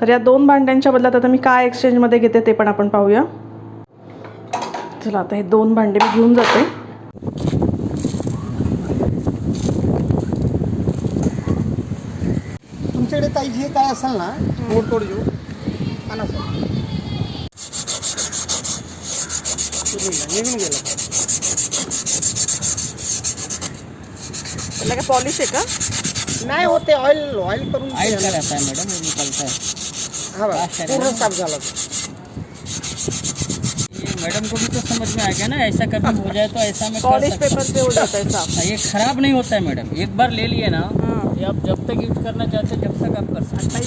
तर या दोन भांड्यांच्या बदल्यात आता मी काय एक्सचेंजमध्ये घेते ते पण आपण पाहूया. चला आता हे दोन भांडे मी घेऊन जाते. तुमच्याकडे काही जे काय असेल ना तोड तोड घेऊ. आणा सर. निघून गेलं. त्याला काय पॉलिश आहे का? नाही होते ऑइल ऑइल करून है मैडम पूर्ण साफ़ झाला तो. मैडम को भी तो समझ में आ गया ना ऐसा कभी हो जाए तो ऐसा मैं पॉलिश पेपर से हो जाता है साफ़ ये खराब नहीं होता है मैडम एक बार ले लिए ना हाँ। ये आप जब तक यूज़ करना चाहते हैं जब तक आप कर सकते हैं।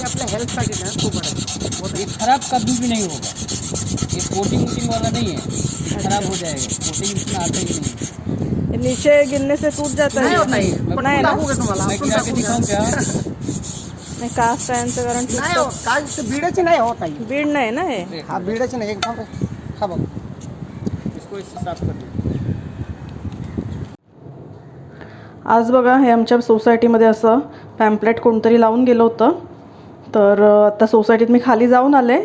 ये खराब कभी भी नहीं होगा। ये कोटिंग वोटिंग वाला नहीं है खराब हो जाएगा। कोटिंग आता ही नहीं है। नीचे गिरने से टूट जाता है। नाही नाही मैं दिखाऊँ? क्या? नाही कास्ट आयनचं कारण नाही. होत काय ते बीडाची नाही होत आई बीड नाही ना हे? हा बीडाची नाही एकदम हा बघ. इसको इससे साफ कर दीजिए आज बघा हे आमच्या सोसायटीमध्ये असं पॅम्पलेट कोणतरी लावून गेलं होतं. तर अ, आता सोसायटीत मी खाली जाऊन आले.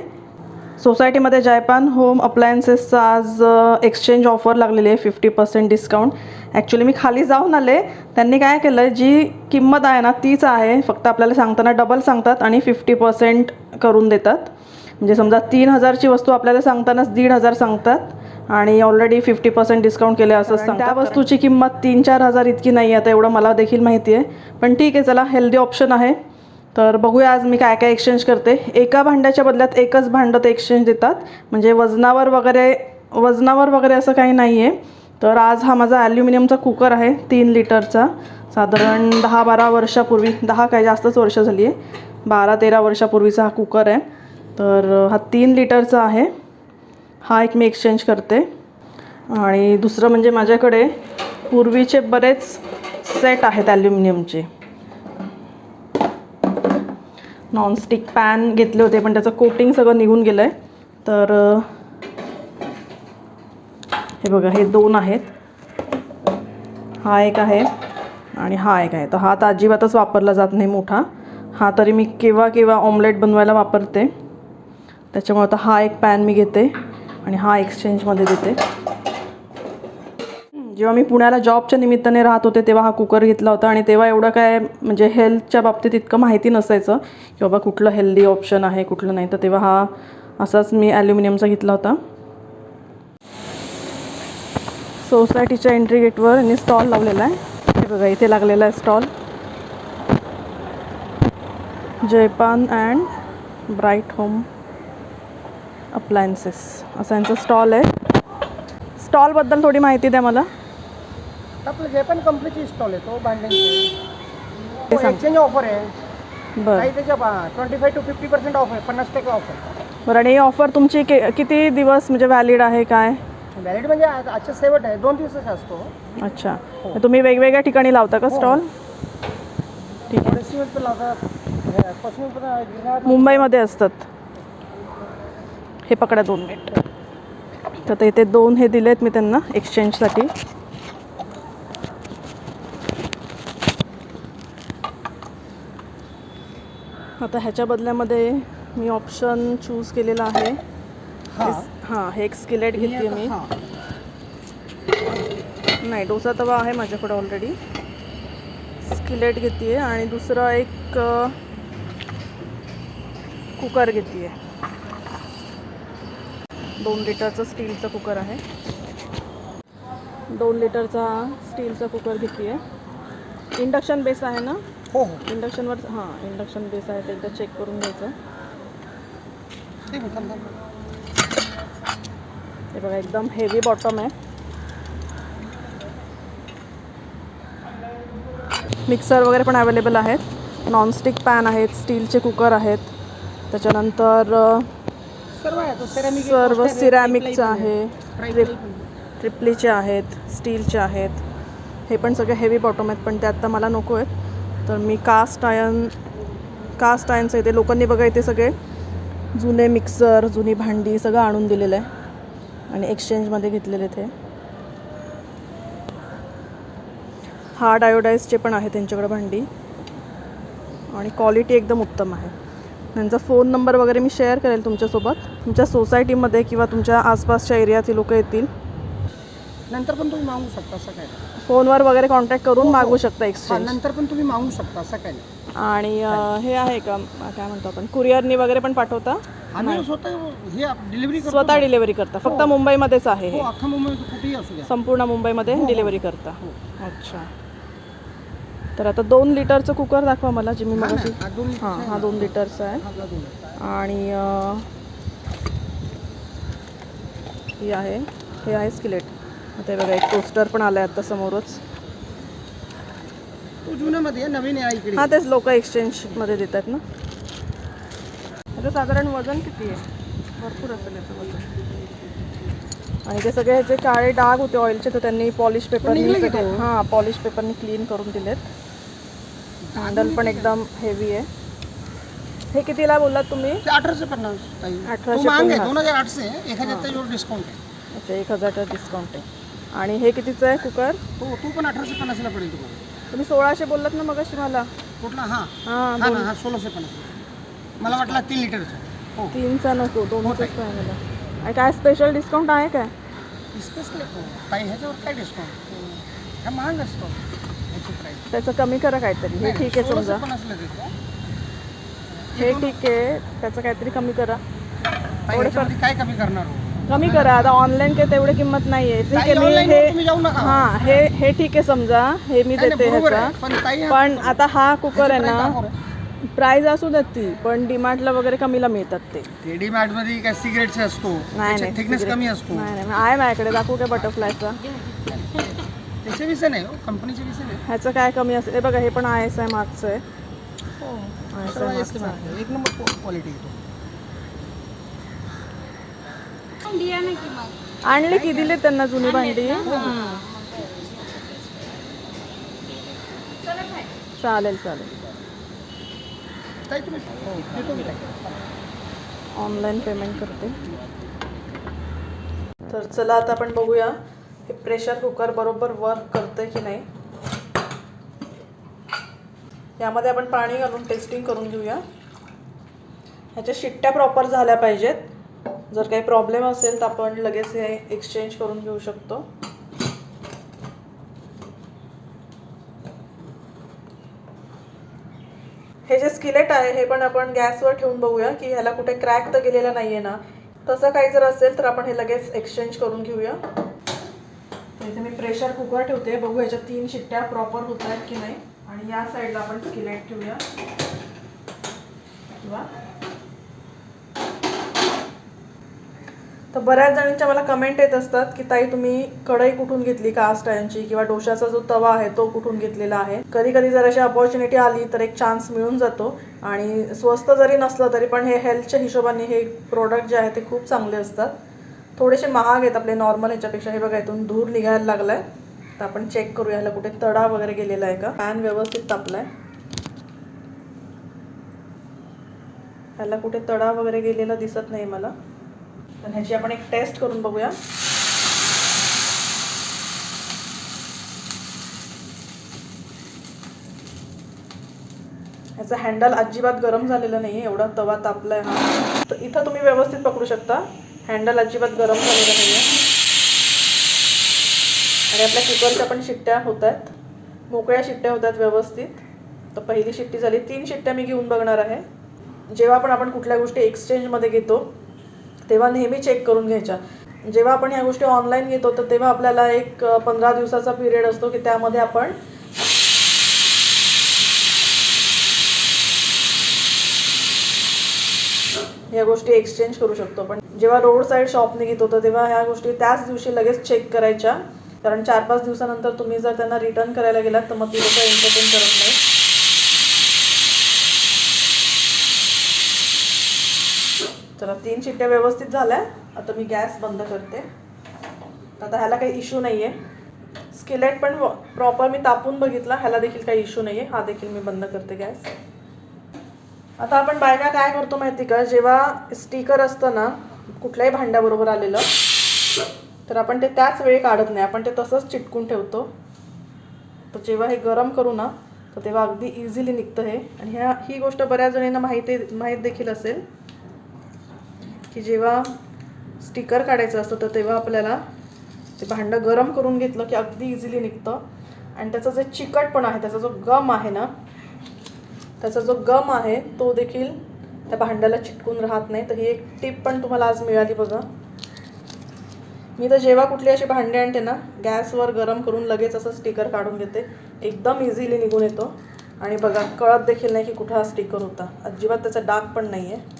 सोसायटीमध्ये जयपान होम अप्लायन्सेसचं आज एक्सचेंज ऑफर लागलेली आहे फिफ्टी पर्सेंट डिस्काउंट ॲक्च्युली मी खाली जाऊन आले. त्यांनी काय केलं जी किंमत आहे ना तीच आहे. फक्त आपल्याला सांगताना डबल सांगतात आणि फिफ्टी पर्सेंट करून देतात. म्हणजे समजा तीन हजारची वस्तू आपल्याला सांगतानाच दीड हजार सांगतात. आणि ऑलरेडी फिफ्टी पर्सेंट डिस्काउंट केले असं सांगतात. त्या वस्तूची किंमत तीन चार हजार इतकी नाही आहे आता एवढं मला देखील माहिती आहे पण ठीक आहे चला हेल्दी ऑप्शन आहे. तर बघूया आज मी काय काय एक्सचेंज करते. एका भांड्याच्या बदल्यात एकच भांडं ते एक्सचेंज देतात. म्हणजे वजनावर वगैरे वजनावर वगैरे असं काही नाही आहे तर आज हा माझा ॲल्युमिनियमचा कुकर आहे तीन लिटरचा. साधारण दहा बारा वर्षापूर्वी दहा काय जास्तच वर्ष झाली आहे. बारा तेरा वर्षापूर्वीचा हा कुकर आहे. तर हा तीन लिटरचा आहे. हा एक मी एक्सचेंज करते. आणि दुसरं म्हणजे माझ्याकडे पूर्वीचे बरेच सेट आहेत ॲल्युमिनियमचे. नॉनस्टिक पॅन घेतले होते पण त्याचं कोटिंग सगळं निघून गेलं आहे तर हे बघा हे दोन आहेत. हा एक आहे आणि हा एक आहे. तर हा तर अजिबातच वापरला जात नाही मोठा. हा तरी मी केव्हा केव्हा ऑमलेट बनवायला वापरते. त्याच्यामुळे आता हा एक पॅन मी घेते आणि हा एक्सचेंजमध्ये देते. जेव्हा मी पुण्याला जॉबच्या निमित्ताने राहत होते तेव्हा हा कुकर घेतला होता आणि तेव्हा एवढं काय म्हणजे हेल्थच्या बाबतीत इतकं माहिती नसायचं की बाबा कुठलं हेल्दी ऑप्शन आहे कुठलं नाही. तर तेव्हा हा असाच मी ॲल्युमिनियमचा घेतला होता. सोसायटीच्या एंट्री गेटवर यांनी स्टॉल लावलेला आहे. हे बघा इथे लागलेला आहे stall Jaipan and bright home appliances असं यांचं स्टॉल आहे. स्टॉलबद्दल थोडी माहिती द्या मला. आपलं जे पण कंपनीची स्टॉल आहे तो भांड्यांची. एक्सचेंज ऑफर आहे. बरं. काही त्याच्या twenty five to fifty percent off आहे पन्नास टक्के ऑफ आहे. बरं आणि ही ऑफर तुमची कि किती दिवस म्हणजे व्हॅलिड आहे काय? व्हॅलिड म्हणजे आज- आजच्या शेवट आहे. दोन दिवसाचा असतो. अच्छा. मग तुम्ही वेगवेगळ्या ठिकाणी लावता का स्टॉल ठीक आहे. पश्चिमेत पण लावतात हे पण आहे, गिरनार- मुंबईमध्ये असतात. हे पकडा दोन मिनिट. तर ते इथे दोन हे दिलेत मी त्यांना एक्सचेंजसाठी आता ह्याच्या बदल्यामध्ये मी ऑप्शन चूज केलेला आहे. हा. हां एक स्किलेट घेते मी. नाही डोसा तवा आहे माझ्याकडे ऑलरेडी स्किलेट घेते आणि दुसरा एक कुकर घेते दोन लिटरचं स्टीलचं कुकर आहे. दोन लिटरचा स्टीलचा कुकर घेते इंडक्शन बेस आहे ना? हो हो. इंडक्शनवर हां इंडक्शन बेस आहे. ते एकदा चेक करून घ्यायचं. हे बघा एकदम हेवी बॉटम आहे. मिक्सर वगैरे पण अवेलेबल आहेत. नॉनस्टिक पॅन आहेत स्टीलचे कुकर आहेत. त्याच्यानंतर सर्व आहे सिरॅमिकचं आहे ट्रिपलीचे आहेत स्टीलचे आहेत. हे पण सगळे हेवी बॉटम आहेत पण ते आत्ता मला नको आहेत. तर मी कास्ट आयन कास्ट आयनचं इथे लोकांनी बघा इथे सगळे. जुने मिक्सर जुनी भांडी सगळं आणून दिलेलं आहे. आणि एक्सचेंजमध्ये घेतलेले ते. हार्ड आयोडाईजचे पण आहे त्यांच्याकडे भांडी. आणि क्वालिटी एकदम उत्तम आहे. त्यांचा फोन नंबर वगैरे मी शेअर करेल तुमच्यासोबत. तुमच्या सोसायटीमध्ये किंवा तुमच्या आसपासच्या एरियातील लोक येतील. नंतर पण तुम्ही मागू शकता असं काय नाही. फोनवर वगैरे कॉन्टॅक्ट करून मागवू शकता हा, एक्सचेंज नंतर पण तुम्ही मागू शकता असं काय नाही. आणि हे आहे का काय म्हणतो आपण कुरिअरनी वगैरे पण पाठवता? आम्ही स्वतः हे डिलिव्हरी करतो स्वतः डिलिव्हरी करता. फक्त मुंबईमध्येच आहे हो. हे अख्खा मुंबईत कुठेही असू द्या. संपूर्ण मुंबईमध्ये हो, हो. डिलिव्हरी करता. हो. अच्छा. तर आता दोन लिटरचं कुकर दाखवा मला जे मी हा मग हा दोन हां हा दोन लिटरचा आहे. हा आणि ही आहे हे आहे स्किलेट. ते बघा एक टोस्टर पण आलं आहे आता समोरच. जुन्यामध्ये नवीन आहे हां तेच लोक एक्सचेंजमध्ये देतात ना. त्याचं साधारण वजन किती आहे? भरपूर असेल याचं वजन. आणि ते सगळे ह्याचे काळे डाग होते ऑइलचे तर त्यांनी पॉलिश पेपरनी? हां पॉलिश पेपरनी क्लीन करून दिलेत. हँडल पण एकदम हेवी आहे. हे कितीला बोललात तुम्ही? अठराशे पन्नास. अठराशे. दोन हजार आठशे. एक हजार डिस्काउंट आहे. अच्छा एक हजारचा डिस्काउंट आहे. आणि हे कितीचं आहे कुकर? तो तो पण अठराशे पन्नासला पडेल तुम्हाला. तुम्ही सोळाशे बोललात ना मग मला. कुठला? हा. हा सोळाशे पन्नास मला वाटला तीन लिटरचा हो. तीनचा नको दोनचाच आणि काय स्पेशल डिस्काउंट आहे काय? स्पेशल ताई ह्याच्यावर काय डिस्काउंट हा महाग असतो. ह्याची प्राईस त्याचं कमी करा काहीतरी. हे ठीक आहे समजा. हे ठीक आहे. त्याचं काहीतरी कमी करा. ताई ह्याच्यामध्ये काय कमी करणार हो? कमी करा. आता ऑनलाईन काही तेवढी किंमत नाही आहे ठीक ताई, आहे मी online हे वर तुम्ही जाऊ नका. हां हे हे ठीक आहे समजा. हे मी नाही, नाही, देते बरोबर आहे. ह्याचा. पण ताई हा- पण आता हा कुकर आहे ह्याची price ना दाखव रे. प्राईज असू देत ती पण डिमार्टला वगैरे कमीला मिळतात ते. मॅटमध्ये काय सिगरेटचे असतो नाही थिकनेस cigarette- कमी असतो. नाही नाही आहे माझ्याकडे दाखवू काय बटरफ्लायचा त्याच्या विषय नाही हो कंपनीचे विषय नाही ह्याचं काय कमी असेल हे बघा हे पण आय एस मागचं आहे. सर्व मागचं आहे. एक नंबर क्वालिटी येतो. आणली की दिले त्यांना जुनी भांडी. चालेल चालेल ताई तुम्ही हो, देतो मी ताई. ऑनलाईन पेमेंट करते. तर चला आता आपण बघूया हे प्रेशर कुकर बरोबर वर्क करते की नाही. यामध्ये आपण पाणी घालून टेस्टिंग करून घेऊया. ह्याच्या शिट्ट्या प्रॉपर झाल्या पाहिजेत. जर काही प्रॉब्लेम असेल तर आपण लगेच हे एक्सचेंज करून घेऊ शकतो हे जे स्किलेट आहे हे पण आपण गॅसवर ठेवून बघूया की ह्याला कुठे क्रॅक तर गेलेला नाही आहे ना. तसं काही जर असेल तर आपण हे लगेच एक्सचेंज करून घेऊया. तर इथे मी प्रेशर कुकर ठेवते. बघू ह्याच्या तीन शिट्ट्या प्रॉपर होत आहेत की नाही. आणि या साईडला आपण स्किलेट ठेवूया. किंवा तर बऱ्याच जणांच्या मला कमेंट येत असतात की ताई तुम्ही कढई कुठून घेतली कास्ट आयनची किंवा डोशाचा जो तवा आहे तो कुठून घेतलेला आहे? कधी कधी जर अशी अपॉर्च्युनिटी आली तर एक चान्स मिळून जातो. आणि स्वस्त जरी नसलं तरी पण हे हेल्थच्या हिशोबाने हे प्रोडक्ट जे आहे ते खूप चांगले असतात. थोडेसे महाग आहेत आपले नॉर्मल ह्याच्यापेक्षा हे बघा इथून धूर निघायला लागलाय. तर आपण चेक करू ह्याला कुठे तडा वगैरे गेलेला आहे का? पॅन व्यवस्थित तापलाय. ह्याला कुठे तडा वगैरे गेलेला दिसत नाही मला. तर ह्याची आपण एक टेस्ट करून बघूया. ह्याचं हँडल अजिबात गरम झालेलं नाही आहे एवढा तवा तापलाय हा. तर इथं तुम्ही व्यवस्थित पकडू शकता. हँडल अजिबात गरम झालेलं नाही आहे आणि आपल्या कुकरच्या पण शिट्ट्या होत आहेत. मोकळ्या शिट्ट्या होत आहेत व्यवस्थित. तर पहिली शिट्टी झाली. तीन शिट्ट्या मी घेऊन बघणार आहे. जेव्हा पण आपण कुठल्या गोष्टी एक्सचेंजमध्ये घेतो तेव्हा नेहमी चेक करून घ्यायच्या. जेव्हा आपण ह्या गोष्टी ऑनलाईन घेतो तर तेव्हा आपल्याला एक पंधरा दिवसाचा पिरियड असतो की त्यामध्ये आपण या गोष्टी एक्सचेंज करू शकतो. पण जेव्हा रोड साईड शॉपने घेतो तर तेव्हा ह्या गोष्टी त्याच दिवशी लगेच चेक करायच्या. कारण चार पाच दिवसानंतर तुम्ही जर त्यांना रिटर्न करायला गेलात तर मग ती लोक एंटरटेन करत नाही चला तीन शिट्ट्या व्यवस्थित झाल्या. आता मी गॅस बंद करते. आता ह्याला काही इश्यू नाही आहे स्किलेट पण प्रॉपर मी तापून बघितला. ह्याला देखील काही इश्यू नाही आहे हा देखील मी बंद करते गॅस. आता आपण बायका काय करतो माहिती का? जेव्हा स्टिकर असतं ना कुठल्याही भांड्याबरोबर आलेलं तर आपण ते त्याच वेळी काढत नाही. आपण ते तसंच चिटकून ठेवतो. तर जेव्हा हे गरम करू ना तर तेव्हा अगदी इझिली निघतं हे. आणि ह्या ही गोष्ट बऱ्याच जणींना माहिती माहीत देखील असेल. की जेव्हा स्टिकर काढायचं असतं तर तेव्हा आपल्याला ते भांडं गरम करून घेतलं की अगदी इझिली निघतं. आणि त्याचं जे चिकटपणा आहे त्याचा जो गम आहे ना त्याचा जो गम आहे तो देखील त्या भांड्याला चिटकून राहत नाही. तर ही एक टीप पण तुम्हाला आज मिळाली बघा. मी तर जेव्हा कुठली अशी भांडी आणते ना गॅसवर गरम करून लगेच असं स्टिकर काढून घेते. एकदम इझिली निघून येतो. आणि बघा कळत देखील नाही की कुठं हा स्टिकर होता. अजिबात त्याचा डाग पण नाही आहे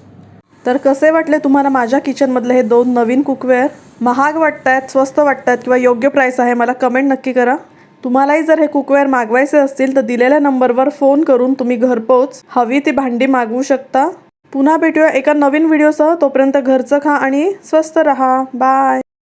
तर कसे वाटले तुम्हाला माझ्या किचनमधले हे दोन नवीन कुकवेअर? महाग वाटत आहेत स्वस्त वाटत आहेत किंवा योग्य प्राईस आहे मला कमेंट नक्की करा. तुम्हालाही जर हे कुकवेअर मागवायचे असतील तर दिलेल्या नंबरवर फोन करून तुम्ही घरपोच हवी ती भांडी मागवू शकता. पुन्हा भेटूया एका नवीन व्हिडिओसह तोपर्यंत घरचं खा आणि स्वस्त रहा. बाय